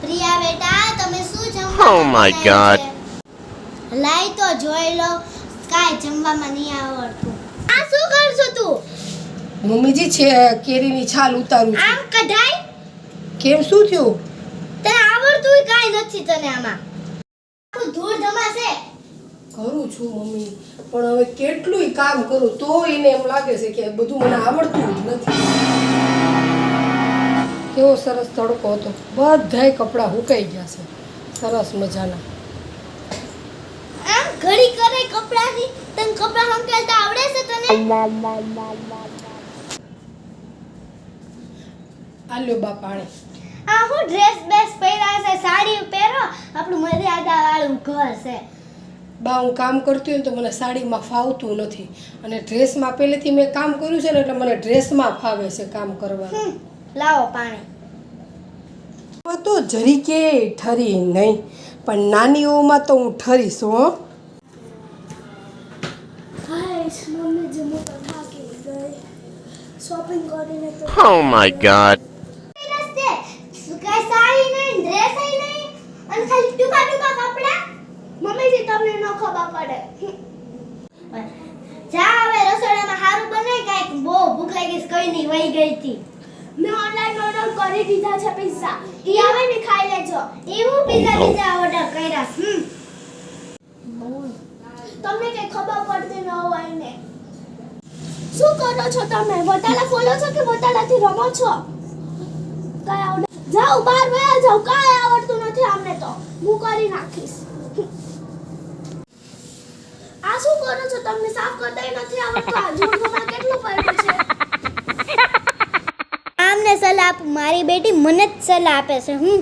પ્રિયા બેટા તમે શું જમવા ઓ માય ગોડ લાઈ તો જોઈ લો. કાંઈ જમવામાં નહીં આવડતું. આ શું કરશું તું? મમ્મીજી છે કેરીની છાલ ઉતારું છું. આમ કઢાઈ કેમ શું થયું? તને આવડતું કાઈ નથી તને આમાં. આખું ધૂળ ધમાશે. કરું છું મમ્મી. પણ હવે કેટલુંય કામ કરું તો એને એમ લાગે છે કે બધું મને આવડતું જ નથી. કેવો સરસ તડકો હતો. બધાય કપડાં હુકાઈ ગયા છે. સરસ મજાના. આમ ઘડી કરે કપડાની તને કપડા હંકેલતા આવડે છે તને? આલ્યો બા પાણી. આ હું ડ્રેસ બેસ પહેર્યા છે સાડી પહેરો. આપણું મર્યાદા વાળું ઘર છે. બા હું કામ કરતી હોય તો મને સાડીમાં ફાવતું નથી. અને ડ્રેસમાં પહેલેથી મેં કામ કર્યું છે ને એટલે મને ડ્રેસમાં ફાવે છે કામ કરવાનું. લાવો પાણી. તો તો જરીકે ઠરી નહીં પણ નાનીઓમાં તો હું ઠરીશ હો. શોપિંગ કરીને તો Oh ન ખબર પડે. જા હવે રસોડામાં સારું બનાય કાંઈક બહુ ભૂખ લાગી કઈ નહીં વહી ગઈ હતી. મેં ઓનલાઈન ઓર્ડર કરી દીધા છે પિઝા ઈ આવે ને ખાઈ લેજો. એવું પિઝા પિઝા ઓર્ડર કર્યા. હમ. તમને કઈ ખબર પડતી ન હોય ને. શું કરો છો તમે? વટાલા ફોલો છો કે વટાલાથી રમો છો? કઈ આવડે જાઓ બહાર વયા જાઓ. કાંઈ આવડતું નથી અમને તો. હું કરી નાખીશ. આ શું કરો છો તમને સાફ કરતા નથી આવડતું? આ સલાહ આપું મારી બેટી મને જ સલાહ આપે છે હું